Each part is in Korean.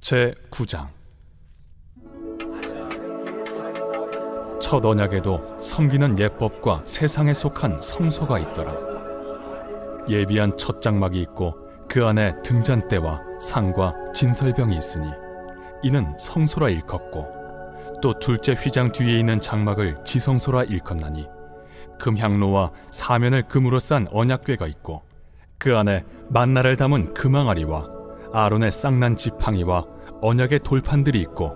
제 9장 첫 언약에도 섬기는 예법과 세상에 속한 성소가 있더라. 예비한 첫 장막이 있고 그 안에 등잔대와 상과 진설병이 있으니 이는 성소라 일컫고 또 둘째 휘장 뒤에 있는 장막을 지성소라 일컫나니 금향로와 사면을 금으로 싼 언약궤가 있고 그 안에 만나를 담은 금항아리와 아론의 쌍난 지팡이와 언약의 돌판들이 있고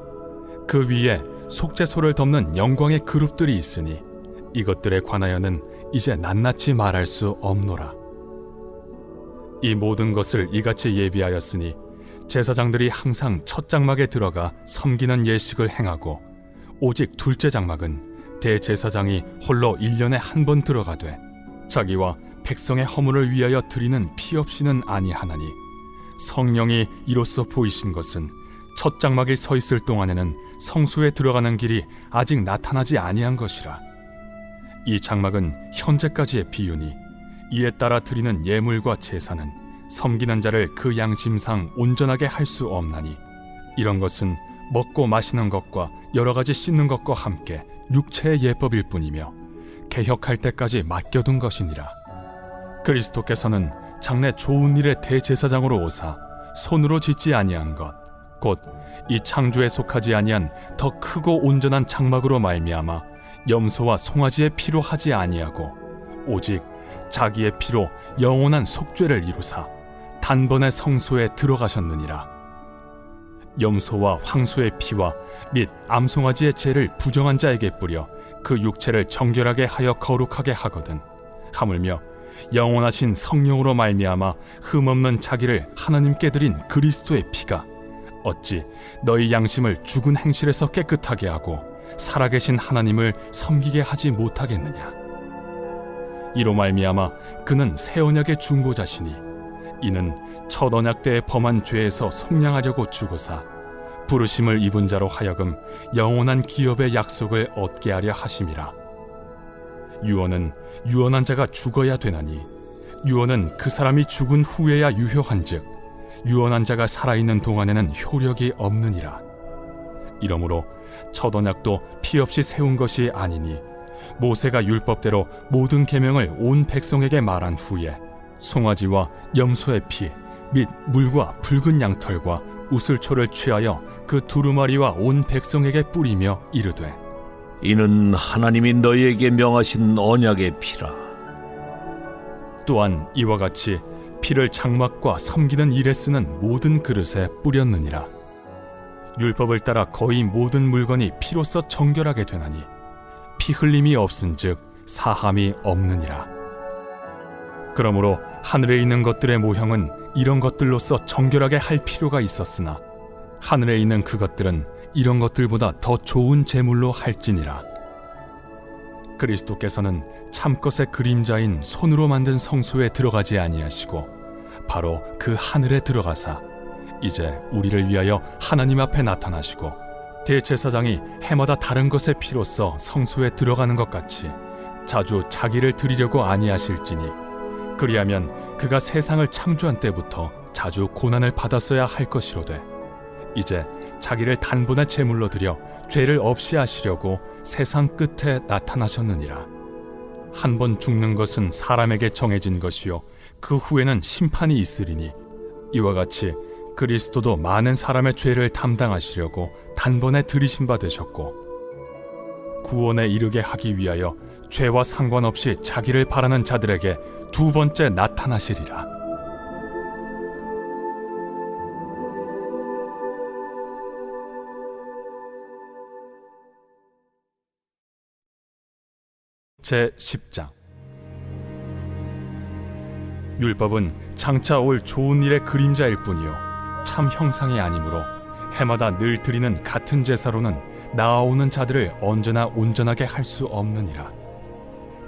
그 위에 속죄소를 덮는 영광의 그룹들이 있으니 이것들에 관하여는 이제 낱낱이 말할 수 없노라. 이 모든 것을 이같이 예비하였으니 제사장들이 항상 첫 장막에 들어가 섬기는 예식을 행하고 오직 둘째 장막은 대제사장이 홀로 일년에 한 번 들어가되 자기와 백성의 허물을 위하여 드리는 피 없이는 아니하나니 성령이 이로써 보이신 것은 첫 장막에 서 있을 동안에는 성소에 들어가는 길이 아직 나타나지 아니한 것이라. 이 장막은 현재까지의 비유니 이에 따라 드리는 예물과 제사는 섬기는 자를 그 양심상 온전하게 할 수 없나니 이런 것은 먹고 마시는 것과 여러 가지 씻는 것과 함께 육체의 예법일 뿐이며 개혁할 때까지 맡겨둔 것이니라. 그리스도께서는 장래 좋은 일의 대제사장으로 오사 손으로 짓지 아니한 것 곧 이 창조에 속하지 아니한 더 크고 온전한 장막으로 말미암아 염소와 송아지의 피로 하지 아니하고 오직 자기의 피로 영원한 속죄를 이루사 단번에 성소에 들어가셨느니라. 염소와 황소의 피와 및 암송아지의 죄를 부정한 자에게 뿌려 그 육체를 정결하게 하여 거룩하게 하거든. 하물며 영원하신 성령으로 말미암아 흠없는 자기를 하나님께 드린 그리스도의 피가 어찌 너희 양심을 죽은 행실에서 깨끗하게 하고 살아계신 하나님을 섬기게 하지 못하겠느냐? 이로 말미암아 그는 새 언약의 중보자시니 이는 첫 언약 때에 범한 죄에서 속량하려고 죽으사 부르심을 입은 자로 하여금 영원한 기업의 약속을 얻게 하려 하심이라 유언은 유언한 자가 죽어야 되나니 유언은 그 사람이 죽은 후에야 유효한즉 유언한 자가 살아있는 동안에는 효력이 없느니라. 이러므로 첫 언약도 피 없이 세운 것이 아니니 모세가 율법대로 모든 계명을 온 백성에게 말한 후에 송아지와 염소의 피 및 물과 붉은 양털과 우슬초를 취하여 그 두루마리와 온 백성에게 뿌리며 이르되 이는 하나님이 너희에게 명하신 언약의 피라. 또한 이와 같이 피를 장막과 섬기는 일에 쓰는 모든 그릇에 뿌렸느니라. 율법을 따라 거의 모든 물건이 피로써 정결하게 되나니 피 흘림이 없은즉 사함이 없느니라. 그러므로 하늘에 있는 것들의 모형은 이런 것들로서 정결하게 할 필요가 있었으나 하늘에 있는 그것들은 이런 것들보다 더 좋은 제물로 할지니라. 그리스도께서는 참것의 그림자인 손으로 만든 성소에 들어가지 아니하시고 바로 그 하늘에 들어가사 이제 우리를 위하여 하나님 앞에 나타나시고 대제사장이 해마다 다른 것의 피로써 성소에 들어가는 것 같이 자주 자기를 드리려고 아니하실지니 그리하면 그가 세상을 창조한 때부터 자주 고난을 받았어야 할 것이로되 이제 자기를 단번에 제물로 드려 죄를 없이 하시려고 세상 끝에 나타나셨느니라. 한 번 죽는 것은 사람에게 정해진 것이요 그 후에는 심판이 있으리니 이와 같이 그리스도도 많은 사람의 죄를 담당하시려고 단번에 들이신 바 되셨고 구원에 이르게 하기 위하여 죄와 상관없이 자기를 바라는 자들에게 두 번째 나타나시리라. 제 10장. 율법은 장차 올 좋은 일의 그림자일 뿐이요. 참 형상이 아니므로 해마다 늘 드리는 같은 제사로는 나아오는 자들을 언제나 온전하게 할 수 없느니라.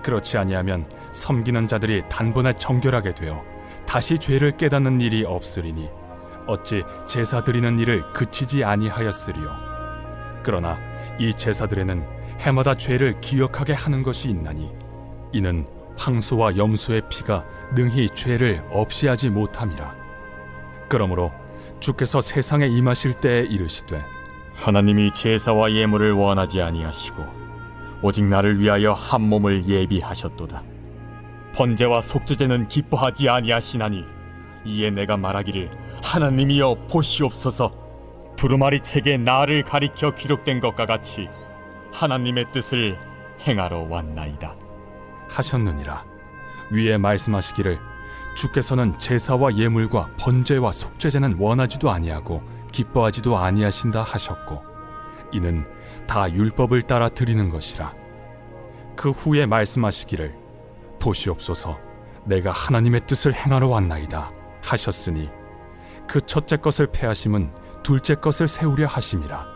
그렇지 아니하면 섬기는 자들이 단번에 정결하게 되어 다시 죄를 깨닫는 일이 없으리니 어찌 제사 드리는 일을 그치지 아니하였으리요? 그러나 이 제사들에는 해마다 죄를 기억하게 하는 것이 있나니 이는 황소와 염소의 피가 능히 죄를 없이 하지 못함이라 그러므로 주께서 세상에 임하실 때에 이르시되 하나님이 제사와 예물을 원하지 아니하시고 오직 나를 위하여 한 몸을 예비하셨도다. 번제와 속죄제는 기뻐하지 아니하시나니 이에 내가 말하기를 하나님이여 보시옵소서 두루마리 책에 나를 가리켜 기록된 것과 같이 하나님의 뜻을 행하러 왔나이다. 하셨느니라. 위에 말씀하시기를 주께서는 제사와 예물과 번제와 속죄제는 원하지도 아니하고 기뻐하지도 아니하신다 하셨고 이는 다 율법을 따라 드리는 것이라. 그 후에 말씀하시기를 보시옵소서. 내가 하나님의 뜻을 행하러 왔나이다 하셨으니 그 첫째 것을 패하심은 둘째 것을 세우려 하심이라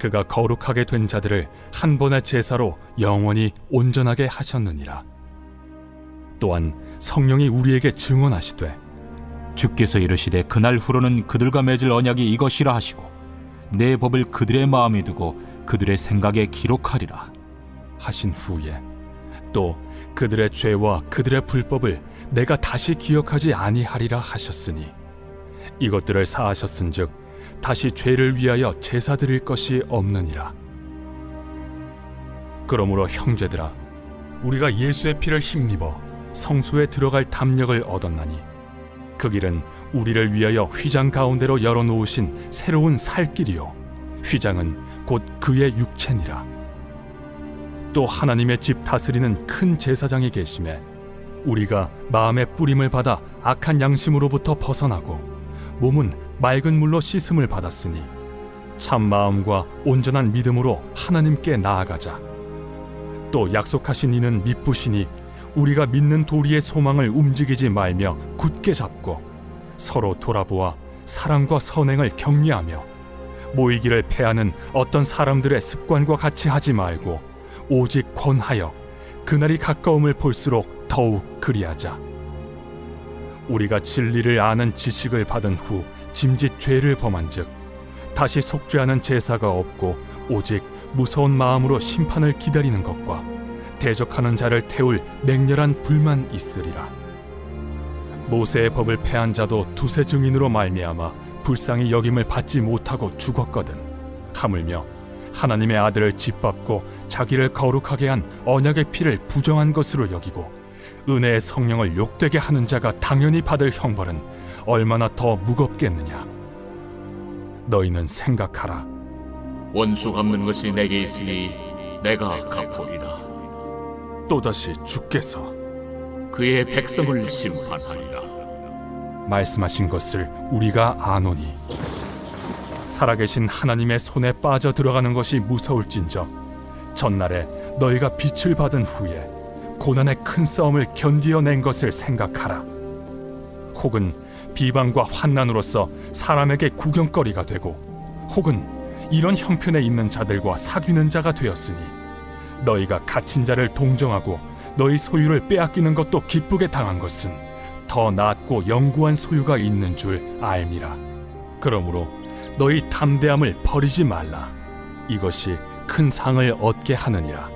그가 거룩하게 된 자들을 한 번의 제사로 영원히 온전하게 하셨느니라. 또한 성령이 우리에게 증언하시되 주께서 이르시되 그날 후로는 그들과 맺을 언약이 이것이라 하시고 내 법을 그들의 마음에 두고 그들의 생각에 기록하리라 하신 후에 또 그들의 죄와 그들의 불법을 내가 다시 기억하지 아니하리라 하셨으니 이것들을 사하셨은즉 다시 죄를 위하여 제사 드릴 것이 없느니라. 그러므로 형제들아 우리가 예수의 피를 힘입어 성소에 들어갈 담력을 얻었나니 그 길은 우리를 위하여 휘장 가운데로 열어 놓으신 새로운 살 길이요 휘장은 곧 그의 육체니라 또 하나님의 집 다스리는 큰 제사장이 계심에 우리가 마음의 뿌림을 받아 악한 양심으로부터 벗어나고 몸은 맑은 물로 씻음을 받았으니 참 마음과 온전한 믿음으로 하나님께 나아가자. 또 약속하신 이는 믿부시니 우리가 믿는 도리의 소망을 움직이지 말며 굳게 잡고 서로 돌아보아 사랑과 선행을 격려하며 모이기를 패하는 어떤 사람들의 습관과 같이 하지 말고 오직 권하여 그날이 가까움을 볼수록 더욱 그리하자. 우리가 진리를 아는 지식을 받은 후 짐짓 죄를 범한즉 다시 속죄하는 제사가 없고 오직 무서운 마음으로 심판을 기다리는 것과 대적하는 자를 태울 맹렬한 불만 있으리라. 모세의 법을 패한 자도 두세 증인으로 말미암아 불쌍히 여김을 받지 못하고 죽었거든. 하물며 하나님의 아들을 짓밟고 자기를 거룩하게 한 언약의 피를 부정한 것으로 여기고 은혜의 성령을 욕되게 하는 자가 당연히 받을 형벌은 얼마나 더 무겁겠느냐. 너희는 생각하라. 원수 갚는 것이 내게 있으니 내가 갚으리라. 또다시 주께서 그의 백성을 심판하리라. 말씀하신 것을 우리가 아노니 살아계신 하나님의 손에 빠져 들어가는 것이 무서울진저 전날에 너희가 빛을 받은 후에 고난의 큰 싸움을 견디어낸 것을 생각하라 혹은 비방과 환난으로서 사람에게 구경거리가 되고 혹은 이런 형편에 있는 자들과 사귀는 자가 되었으니 너희가 갇힌 자를 동정하고 너희 소유를 빼앗기는 것도 기쁘게 당한 것은 더 낫고 영구한 소유가 있는 줄 알미라. 그러므로 너희 담대함을 버리지 말라. 이것이 큰 상을 얻게 하느니라.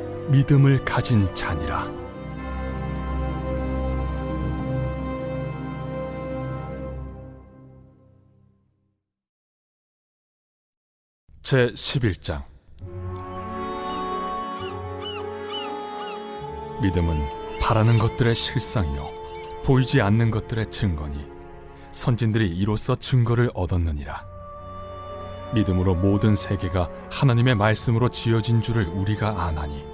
믿음을 가진 자니라. 제 11장 믿음은 바라는 것들의 실상이요 보이지 않는 것들의 증거니 선진들이 이로써 증거를 얻었느니라 믿음으로 모든 세계가 하나님의 말씀으로 지어진 줄을 우리가 아나니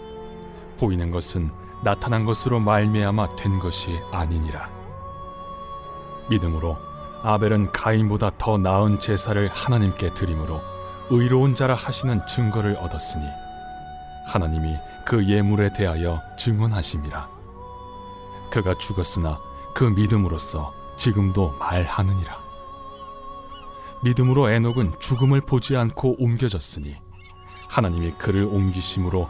보이는 것은 나타난 것으로 말미암아 된 것이 아니니라. 믿음으로 아벨은 가인보다 더 나은 제사를 하나님께 드림으로 의로운 자라 하시는 증거를 얻었으니 하나님이 그 예물에 대하여 증언하심이라. 그가 죽었으나 그 믿음으로써 지금도 말하느니라. 믿음으로 에녹은 죽음을 보지 않고 옮겨졌으니 하나님이 그를 옮기심으로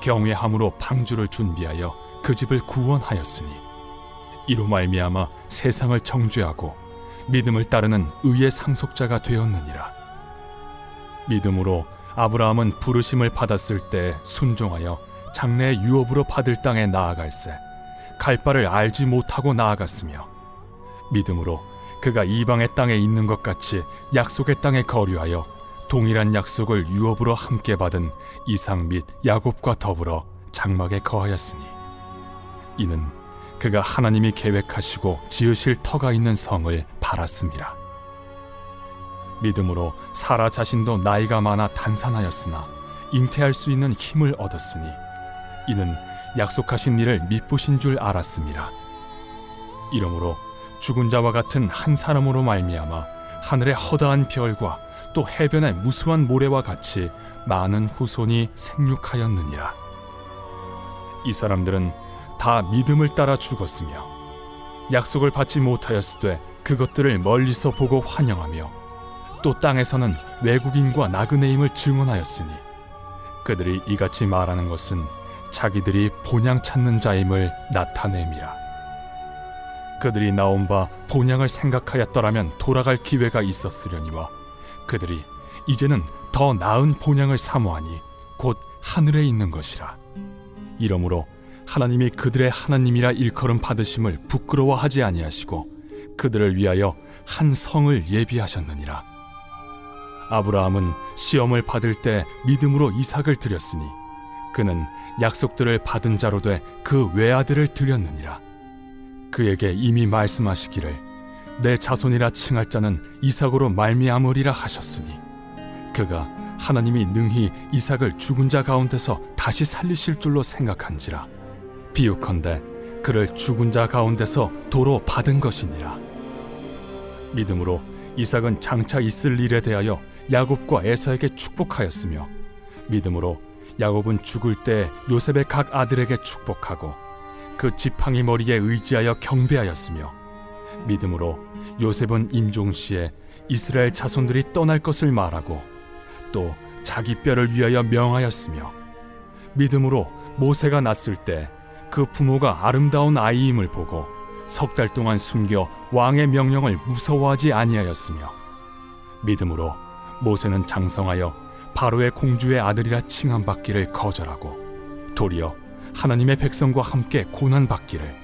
경외함으로 방주를 준비하여 그 집을 구원하였으니 이로 말미암아 세상을 정죄하고 믿음을 따르는 의의 상속자가 되었느니라. 믿음으로 아브라함은 부르심을 받았을 때 순종하여 장래의 유업으로 받을 땅에 나아갈새 갈 바를 알지 못하고 나아갔으며 믿음으로 그가 이방의 땅에 있는 것 같이 약속의 땅에 거류하여 동일한 약속을 유업으로 함께 받은 이삭 및 야곱과 더불어 장막에 거하였으니 이는 그가 하나님이 계획하시고 지으실 터가 있는 성을 바랐습니다. 믿음으로 사라 자신도 나이가 많아 단산하였으나 잉태할 수 있는 힘을 얻었으니 이는 약속하신 일을 믿보신 줄 알았습니다. 이러므로 죽은 자와 같은 한 사람으로 말미암아 하늘의 허다한 별과 또 해변의 무수한 모래와 같이 많은 후손이 생육하였느니라. 이 사람들은 다 믿음을 따라 죽었으며 약속을 받지 못하였으되 그것들을 멀리서 보고 환영하며 또 땅에서는 외국인과 나그네임을 증언하였으니 그들이 이같이 말하는 것은 자기들이 본향 찾는 자임을 나타냄이라. 그들이 나온 바 본향을 생각하였더라면 돌아갈 기회가 있었으려니와 그들이 이제는 더 나은 본향을 사모하니 곧 하늘에 있는 것이라. 이러므로 하나님이 그들의 하나님이라 일컬음 받으심을 부끄러워하지 아니하시고 그들을 위하여 한 성을 예비하셨느니라. 아브라함은 시험을 받을 때 믿음으로 이삭을 드렸으니 그는 약속들을 받은 자로 돼 그 외아들을 드렸느니라. 그에게 이미 말씀하시기를 내 자손이라 칭할 자는 이삭으로 말미암으리라 하셨으니 그가 하나님이 능히 이삭을 죽은 자 가운데서 다시 살리실 줄로 생각한지라. 비유컨대 그를 죽은 자 가운데서 도로 받은 것이니라. 믿음으로 이삭은 장차 있을 일에 대하여 야곱과 에서에게 축복하였으며 믿음으로 야곱은 죽을 때 요셉의 각 아들에게 축복하고 그 지팡이 머리에 의지하여 경배하였으며 믿음으로 요셉은 임종 시에 이스라엘 자손들이 떠날 것을 말하고 또 자기 뼈를 위하여 명하였으며 믿음으로 모세가 낳았을 때 그 부모가 아름다운 아이임을 보고 석 달 동안 숨겨 왕의 명령을 무서워하지 아니하였으며 믿음으로 모세는 장성하여 바로의 공주의 아들이라 칭함받기를 거절하고 도리어 하나님의 백성과 함께 고난 받기를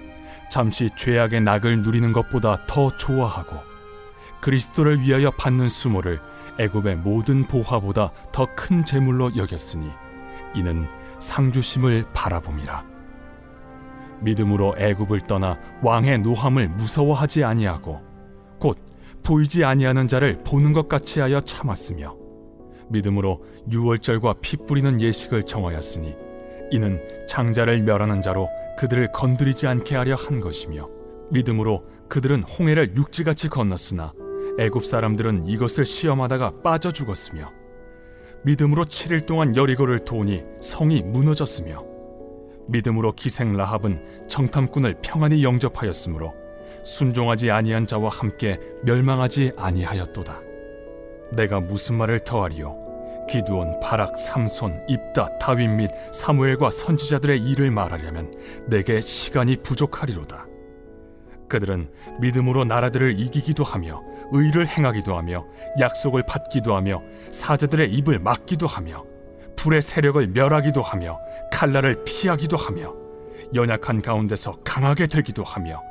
잠시 죄악의 낙을 누리는 것보다 더 좋아하고 그리스도를 위하여 받는 수모를 애굽의 모든 보화보다 더 큰 재물로 여겼으니 이는 상주심을 바라봄이라. 믿음으로 애굽을 떠나 왕의 노함을 무서워하지 아니하고 곧 보이지 아니하는 자를 보는 것 같이 하여 참았으며 믿음으로 유월절과 피 뿌리는 예식을 정하였으니 이는 장자를 멸하는 자로 그들을 건드리지 않게 하려 한 것이며 믿음으로 그들은 홍해를 육지같이 건넜으나 애굽 사람들은 이것을 시험하다가 빠져 죽었으며 믿음으로 7일 동안 여리고를 도우니 성이 무너졌으며 믿음으로 기생 라합은 정탐꾼을 평안히 영접하였으므로 순종하지 아니한 자와 함께 멸망하지 아니하였도다. 내가 무슨 말을 더하리요? 기드온, 바락, 삼손, 입다, 다윗 및 사무엘과 선지자들의 일을 말하려면 내게 시간이 부족하리로다. 그들은 믿음으로 나라들을 이기기도 하며 의를 행하기도 하며 약속을 받기도 하며 사자들의 입을 막기도 하며 불의 세력을 멸하기도 하며 칼날을 피하기도 하며 연약한 가운데서 강하게 되기도 하며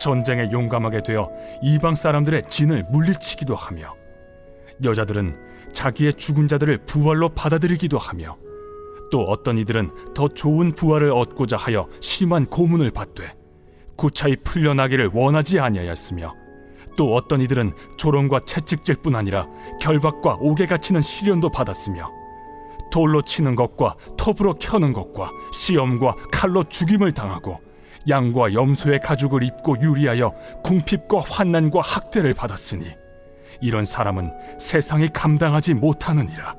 전쟁에 용감하게 되어 이방 사람들의 진을 물리치기도 하며 여자들은 자기의 죽은 자들을 부활로 받아들이기도 하며 또 어떤 이들은 더 좋은 부활을 얻고자 하여 심한 고문을 받되 구차히 풀려나기를 원하지 아니하였으며 또 어떤 이들은 조롱과 채찍질뿐 아니라 결박과 옥에 갇히는 시련도 받았으며 돌로 치는 것과 톱으로 켜는 것과 시험과 칼로 죽임을 당하고 양과 염소의 가죽을 입고 유리하여 궁핍과 환난과 학대를 받았으니 이런 사람은 세상이 감당하지 못하느니라.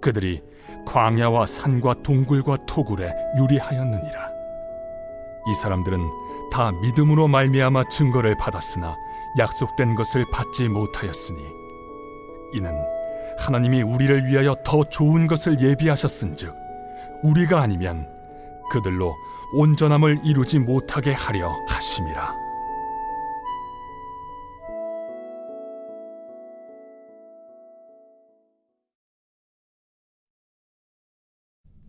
그들이 광야와 산과 동굴과 토굴에 유리하였느니라. 이 사람들은 다 믿음으로 말미암아 증거를 받았으나 약속된 것을 받지 못하였으니 이는 하나님이 우리를 위하여 더 좋은 것을 예비하셨은즉 우리가 아니면 그들로 온전함을 이루지 못하게 하려 하심이라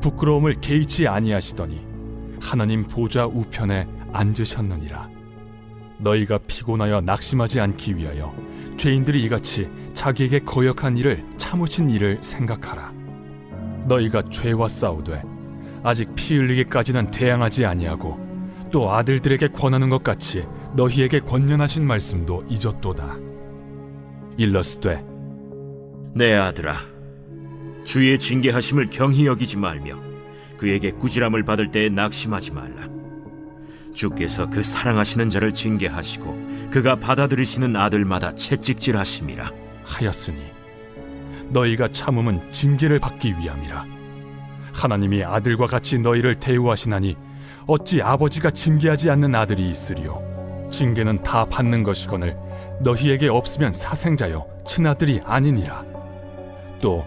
부끄러움을 개의치 아니하시더니 하나님 보좌 우편에 앉으셨느니라 너희가 피곤하여 낙심하지 않기 위하여 죄인들이 이같이 자기에게 거역한 일을 참으신 일을 생각하라. 너희가 죄와 싸우되 아직 피 흘리기까지는 대항하지 아니하고 또 아들들에게 권하는 것 같이 너희에게 권면하신 말씀도 잊었도다. 일러스되 내 아들아, 주의 징계하심을 경히 여기지 말며 그에게 꾸지람을 받을 때에 낙심하지 말라. 주께서 그 사랑하시는 자를 징계하시고 그가 받아들이시는 아들마다 채찍질하심이라. 하였으니 너희가 참음은 징계를 받기 위함이라 하나님이 아들과 같이 너희를 대우하시나니 어찌 아버지가 징계하지 않는 아들이 있으리요 징계는 다 받는 것이거늘 너희에게 없으면 사생자요 친아들이 아니니라 또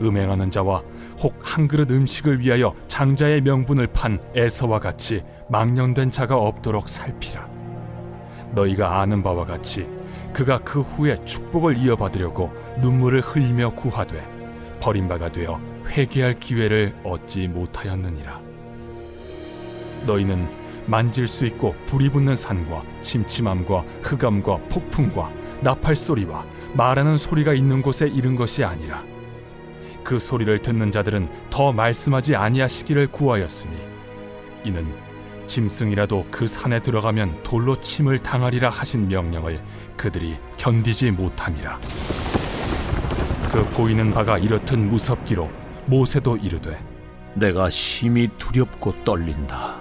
음행하는 자와 혹 한 그릇 음식을 위하여 장자의 명분을 판 에서와 같이 망령된 자가 없도록 살피라. 너희가 아는 바와 같이 그가 그 후에 축복을 이어받으려고 눈물을 흘리며 구하되 버림바가 되어 회개할 기회를 얻지 못하였느니라. 너희는 만질 수 있고 불이 붙는 산과 침침함과 흑암과 폭풍과 나팔 소리와 말하는 소리가 있는 곳에 이른 것이 아니라 그 소리를 듣는 자들은 더 말씀하지 아니하시기를 구하였으니 이는 짐승이라도 그 산에 들어가면 돌로 침을 당하리라 하신 명령을 그들이 견디지 못함이라. 그 보이는 바가 이렇듯 무섭기로 모세도 이르되 내가 심히 두렵고 떨린다.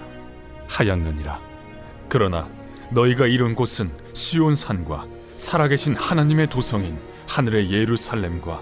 하였느니라. 그러나 너희가 이룬 곳은 시온 산과 살아계신 하나님의 도성인 하늘의 예루살렘과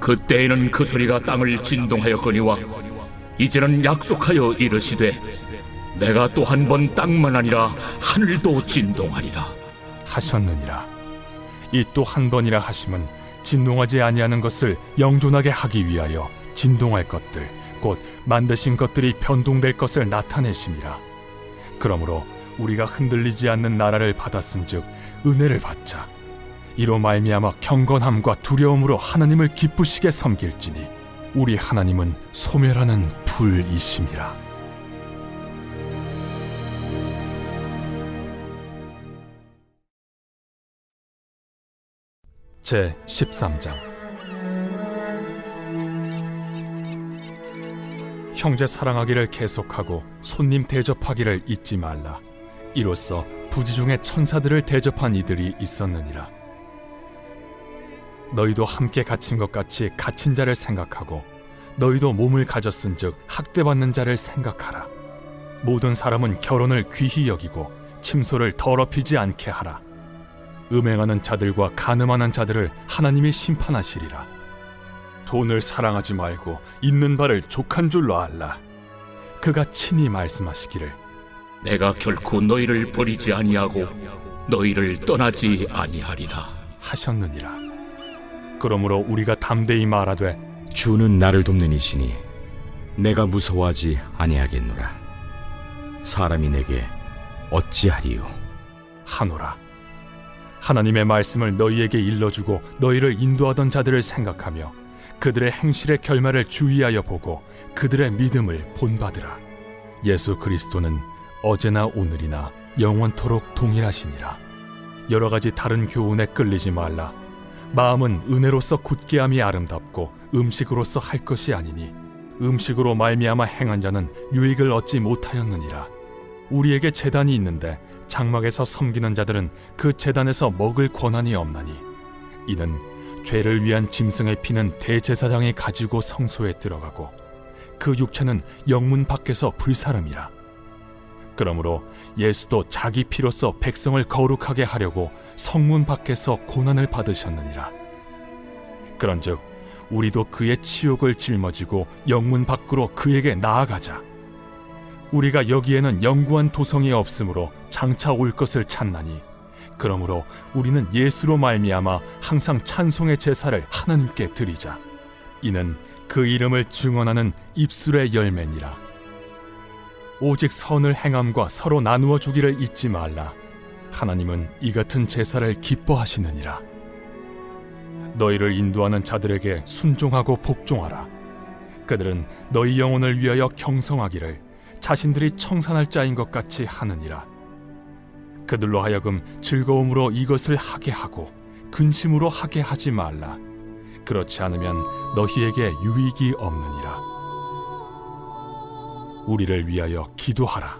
그때에는 그 소리가 땅을 진동하였거니와 이제는 약속하여 이르시되 내가 또 한 번 땅만 아니라 하늘도 진동하리라. 하셨느니라. 이 또 한 번이라 하심은 진동하지 아니하는 것을 영존하게 하기 위하여 진동할 것들 곧 만드신 것들이 변동될 것을 나타내심이라. 그러므로 우리가 흔들리지 않는 나라를 받았은즉 은혜를 받자 이로 말미암아 경건함과 두려움으로 하나님을 기쁘시게 섬길지니 우리 하나님은 소멸하는 불이심이라. 제 13장. 형제 사랑하기를 계속하고 손님 대접하기를 잊지 말라. 이로써 부지 중에 천사들을 대접한 이들이 있었느니라 너희도 함께 갇힌 것 같이 갇힌 자를 생각하고 너희도 몸을 가졌은즉 학대받는 자를 생각하라 모든 사람은 결혼을 귀히 여기고 침소를 더럽히지 않게 하라 음행하는 자들과 간음하는 자들을 하나님이 심판하시리라. 돈을 사랑하지 말고 있는 바를 족한 줄로 알라. 그가 친히 말씀하시기를 내가 결코 너희를 버리지 아니하고 너희를 떠나지 아니하리라 하셨느니라. 그러므로 우리가 담대히 말하되 주는 나를 돕는 이시니 내가 무서워하지 아니하겠노라. 사람이 내게 어찌하리요? 하노라. 하나님의 말씀을 너희에게 일러주고 너희를 인도하던 자들을 생각하며 그들의 행실의 결말을 주의하여 보고 그들의 믿음을 본받으라. 예수 그리스도는 어제나 오늘이나 영원토록 동일하시니라. 여러 가지 다른 교훈에 끌리지 말라. 마음은 은혜로서 굳게함이 아름답고 음식으로서 할 것이 아니니 음식으로 말미암아 행한 자는 유익을 얻지 못하였느니라. 우리에게 재단이 있는데 장막에서 섬기는 자들은 그 재단에서 먹을 권한이 없나니 이는 죄를 위한 짐승의 피는 대제사장이 가지고 성소에 들어가고 그 육체는 영문 밖에서 불사름이라 그러므로 예수도 자기 피로서 백성을 거룩하게 하려고 성문 밖에서 고난을 받으셨느니라. 그런즉 우리도 그의 치욕을 짊어지고 영문 밖으로 그에게 나아가자. 우리가 여기에는 영구한 도성이 없으므로 장차 올 것을 찾나니 그러므로 우리는 예수로 말미암아 항상 찬송의 제사를 하나님께 드리자. 이는 그 이름을 증언하는 입술의 열매니라. 오직 선을 행함과 서로 나누어 주기를 잊지 말라 하나님은 이 같은 제사를 기뻐하시느니라 너희를 인도하는 자들에게 순종하고 복종하라 그들은 너희 영혼을 위하여 경성하기를 자신들이 청산할 자인 것 같이 하느니라. 그들로 하여금 즐거움으로 이것을 하게 하고 근심으로 하게 하지 말라. 그렇지 않으면 너희에게 유익이 없느니라. 우리를 위하여 기도하라.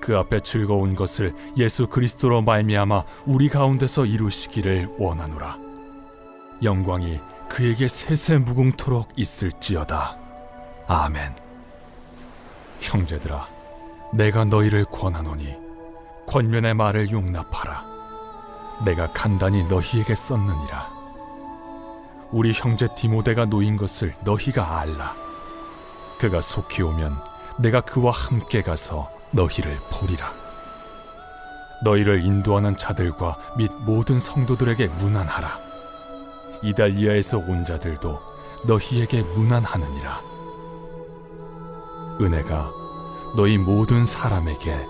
그 앞에 즐거운 것을 예수 그리스도로 말미암아 우리 가운데서 이루시기를 원하노라 영광이 그에게 세세 무궁토록 있을지어다 아멘 형제들아 내가 너희를 권하노니 권면의 말을 용납하라. 내가 간단히 너희에게 썼느니라. 우리 형제 디모데가 놓인 것을 너희가 알라. 그가 속히 오면 내가 그와 함께 가서 너희를 보리라. 너희를 인도하는 자들과 및 모든 성도들에게 문안하라. 이달리아에서 온 자들도 너희에게 문안하느니라. 은혜가 너희 모든 사람에게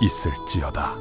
있을지어다.